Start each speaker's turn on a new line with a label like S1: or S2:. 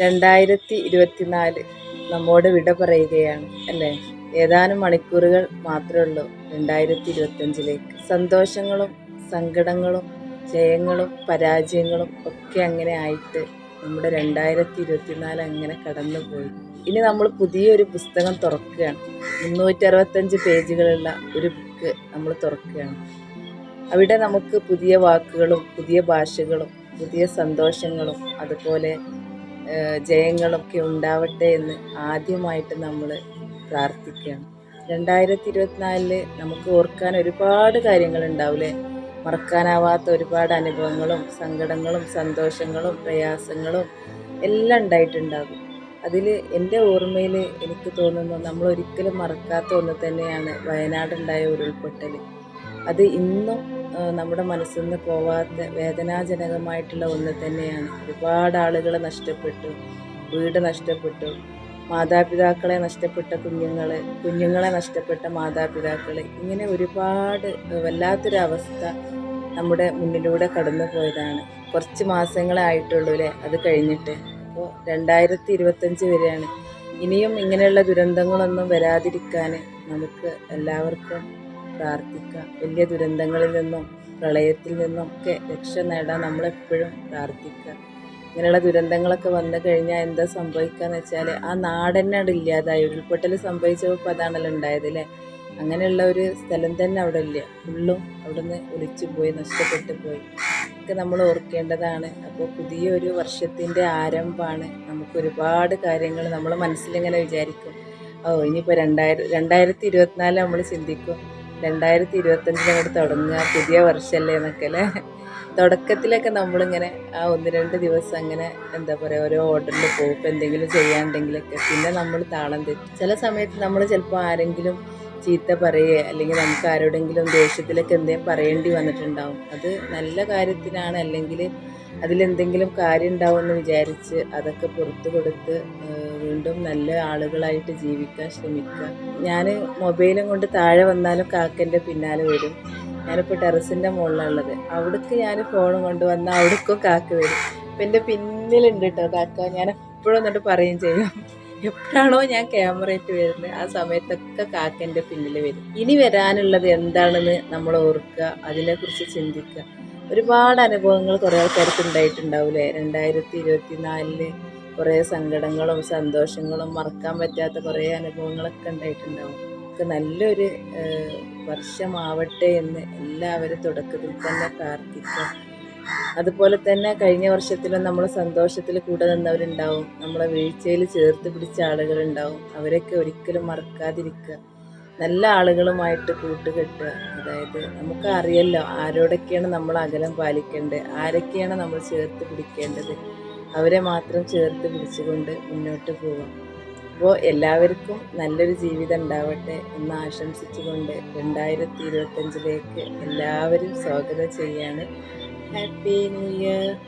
S1: രണ്ടായിരത്തി ഇരുപത്തിനാല് നമ്മോട് വിട പറയുകയാണ് അല്ലേ? ഏതാനും മണിക്കൂറുകൾ മാത്രമേ ഉള്ളൂ രണ്ടായിരത്തി ഇരുപത്തഞ്ചിലേക്ക് സന്തോഷങ്ങളും സങ്കടങ്ങളും ജയങ്ങളും പരാജയങ്ങളും ഒക്കെ അങ്ങനെ ആയിട്ട് നമ്മുടെ രണ്ടായിരത്തി ഇരുപത്തിനാല് അങ്ങനെ കടന്നുപോയി. ഇനി നമ്മൾ പുതിയൊരു പുസ്തകം തുറക്കുകയാണ്. മുന്നൂറ്റി അറുപത്തഞ്ച് പേജുകളുള്ള ഒരു ബുക്ക് നമ്മൾ തുറക്കുകയാണ്. അവിടെ നമുക്ക് പുതിയ വാക്കുകളും പുതിയ ഭാഷകളും പുതിയ സന്തോഷങ്ങളും അതുപോലെ ജയങ്ങളൊക്കെ ഉണ്ടാവട്ടെ എന്ന് ആദ്യമായിട്ട് നമ്മൾ പ്രാർത്ഥിക്കുകയാണ്. രണ്ടായിരത്തി ഇരുപത്തിനാലിൽ നമുക്ക് ഓർക്കാൻ ഒരുപാട് കാര്യങ്ങൾ കാര്യങ്ങളുണ്ടാവില്ലേ മറക്കാനാവാത്ത ഒരുപാട് അനുഭവങ്ങളും സങ്കടങ്ങളും സന്തോഷങ്ങളും പ്രയാസങ്ങളും എല്ലാം ഉണ്ടായിട്ടുണ്ടാകും. അതിൽ എന്റെ ഓർമ്മയിൽ എനിക്ക് തോന്നുന്നു നമ്മൾ ഒരിക്കലും മറക്കാത്ത ഒന്ന് തന്നെയാണ് വയനാടുണ്ടായ ഉരുൾപൊട്ടൽ അത് ഇന്നും നമ്മുടെ മനസ്സിൽ നിന്ന് പോവാത്ത വേദനാജനകമായിട്ടുള്ള ഒന്ന് തന്നെയാണ്. ഒരുപാട് ആളുകളെ നഷ്ടപ്പെട്ടു വീട് നഷ്ടപ്പെട്ടു മാതാപിതാക്കളെ നഷ്ടപ്പെട്ട കുഞ്ഞുങ്ങൾ കുഞ്ഞുങ്ങളെ നഷ്ടപ്പെട്ട മാതാപിതാക്കൾ ഇങ്ങനെ ഒരുപാട് വല്ലാത്തൊരു അവസ്ഥ നമ്മുടെ മുന്നിലൂടെ കടന്നു പോയതാണ്. കുറച്ച് മാസങ്ങളായിട്ടുള്ളൂ അല്ലേ? അത് കഴിഞ്ഞിട്ട്. അപ്പോൾ രണ്ടായിരത്തി ഇരുപത്തഞ്ച് വരെയാണ്. ഇനിയും ഇങ്ങനെയുള്ള ദുരന്തങ്ങളൊന്നും വരാതിരിക്കാൻ നമുക്ക് എല്ലാവർക്കും പ്രാർത്ഥിക്കാം വലിയ ദുരന്തങ്ങളിൽ നിന്നും പ്രളയത്തിൽ നിന്നൊക്കെ രക്ഷ നേടാൻ നമ്മളെപ്പോഴും പ്രാർത്ഥിക്കുക. ഇങ്ങനെയുള്ള ദുരന്തങ്ങളൊക്കെ വന്നു കഴിഞ്ഞാൽ എന്താ സംഭവിക്കാന്ന് വെച്ചാൽ ആ നാടന്നെ അവിടെ ഇല്ലാതായി. ഉരുൾപൊട്ടൽ സംഭവിച്ചപ്പോൾ അതാണല്ലോ ഉണ്ടായത് അല്ലേ? അങ്ങനെയുള്ള ഒരു സ്ഥലം തന്നെ അവിടെ ഇല്ല. ഫുള്ളും അവിടുന്ന് ഒലിച്ചു പോയി നഷ്ടപ്പെട്ടു പോയി. ഒക്കെ നമ്മൾ ഓർക്കേണ്ടതാണ്. അപ്പോൾ പുതിയൊരു വർഷത്തിന്റെ ആരംഭമാണ്. നമുക്ക് ഒരുപാട് കാര്യങ്ങൾ നമ്മൾ മനസ്സിലിങ്ങനെ വിചാരിക്കും. ഓ ഇനിയിപ്പോൾ രണ്ടായിരം രണ്ടായിരത്തി ഇരുപത്തിനാല് നമ്മൾ ചിന്തിക്കും. രണ്ടായിരത്തി ഇരുപത്തഞ്ചിൽ അങ്ങോട്ട് തുടങ്ങുക പുതിയ വർഷമല്ലേ എന്നൊക്കെ അല്ലേ? തുടക്കത്തിലൊക്കെ നമ്മളിങ്ങനെ ആ ഒന്ന് രണ്ട് ദിവസം അങ്ങനെ എന്താ പറയുക ഓരോ ഓർഡറിൽ പോകും ഇപ്പം എന്തെങ്കിലും ചെയ്യാണ്ടെങ്കിലൊക്കെ പിന്നെ നമ്മൾ താളം തെറ്റും. ചില സമയത്ത് നമ്മൾ ചിലപ്പോൾ ആരെങ്കിലും ചീത്ത പറയുകയോ അല്ലെങ്കിൽ നമുക്ക് ആരോടെങ്കിലും ദേഷ്യത്തിലൊക്കെ എന്തെങ്കിലും പറയേണ്ടി വന്നിട്ടുണ്ടാവും. അത് നല്ല കാര്യത്തിനാണ്. അല്ലെങ്കിൽ അതിലെന്തെങ്കിലും കാര്യം ഉണ്ടാവുമെന്ന് വിചാരിച്ച് അതൊക്കെ പുറത്തു കൊടുത്ത് വീണ്ടും നല്ല ആളുകളായിട്ട് ജീവിക്കാൻ ശ്രമിക്കുക. ഞാൻ മൊബൈലും കൊണ്ട് താഴെ വന്നാലും കാക്കന്റെ പിന്നാലെ വരും. ഞാനിപ്പോൾ ടെറസിന്റെ മുകളിലുള്ളത് അവിടേക്ക് ഞാൻ ഫോൺ കൊണ്ട് വന്നാൽ അവിടേക്കും കാക്ക വരും. അപ്പം എന്റെ പിന്നിലുണ്ട് കേട്ടോ കാക്ക. ഞാൻ എപ്പോഴും എന്നിട്ട് പറയുകയും ചെയ്യും. എപ്പോഴാണോ ഞാൻ ക്യാമറയിട്ട് വരുന്നത് ആ സമയത്തൊക്കെ കാക്കന്റെ പിന്നിൽ വരും. ഇനി വരാനുള്ളത് എന്താണെന്ന് നമ്മൾ ഓർക്കുക അതിനെക്കുറിച്ച് ചിന്തിക്കുക. ഒരുപാട് അനുഭവങ്ങൾ കുറേ ആൾക്കാർക്ക് ഉണ്ടായിട്ടുണ്ടാവില്ലേ രണ്ടായിരത്തി ഇരുപത്തി നാലിൽ കുറേ സങ്കടങ്ങളും സന്തോഷങ്ങളും മറക്കാൻ പറ്റാത്ത കുറേ അനുഭവങ്ങളൊക്കെ ഉണ്ടായിട്ടുണ്ടാവും. ഒക്കെ നല്ലൊരു വർഷമാവട്ടെ എന്ന് എല്ലാവരും തുടക്കത്തിൽ തന്നെ പ്രാർത്ഥിക്കുക. അതുപോലെ തന്നെ കഴിഞ്ഞ വർഷത്തിലും നമ്മൾ സന്തോഷത്തിൽ കൂടെ നിന്നവരുണ്ടാവും. നമ്മളെ വീഴ്ചയിൽ ചേർത്ത് പിടിച്ച ആളുകളുണ്ടാവും. അവരൊക്കെ ഒരിക്കലും മറക്കാതിരിക്കുക. നല്ല ആളുകളുമായിട്ട് കൂട്ടുകെട്ടുക. അതായത് നമുക്ക് അറിയല്ലോ ആരോടൊക്കെയാണ് നമ്മൾ അകലം പാലിക്കേണ്ടത് ആരൊക്കെയാണ് നമ്മൾ ചേർത്ത് പിടിക്കേണ്ടത്. അവരെ മാത്രം ചേർത്ത് പിടിച്ചുകൊണ്ട് മുന്നോട്ട് പോവാം അപ്പോൾ എല്ലാവർക്കും നല്ലൊരു ജീവിതം ഉണ്ടാവട്ടെ എന്ന് ആശംസിച്ചുകൊണ്ട് രണ്ടായിരത്തി ഇരുപത്തഞ്ചിലേക്ക് എല്ലാവരും സ്വാഗതം ചെയ്യാണ്. Happy New Year.